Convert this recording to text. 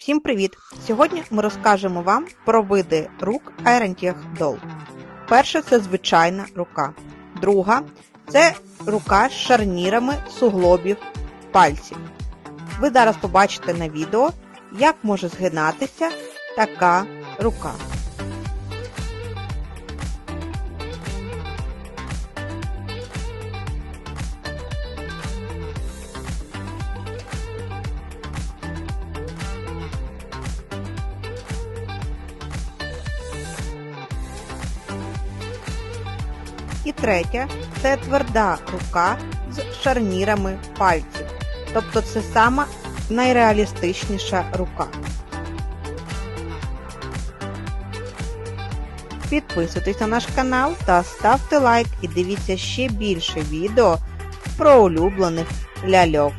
Всім привіт! Сьогодні ми розкажемо вам про види рук Айрантіх Дол. Перша це звичайна рука. Друга це рука з шарнірами суглобів пальців. Ви зараз побачите на відео, як може згинатися така рука. І третя це тверда рука з шарнірами пальців. Тобто це сама найреалістичніша рука. Підписуйтесь на наш канал та ставте лайк і дивіться ще більше відео про улюблених ляльок.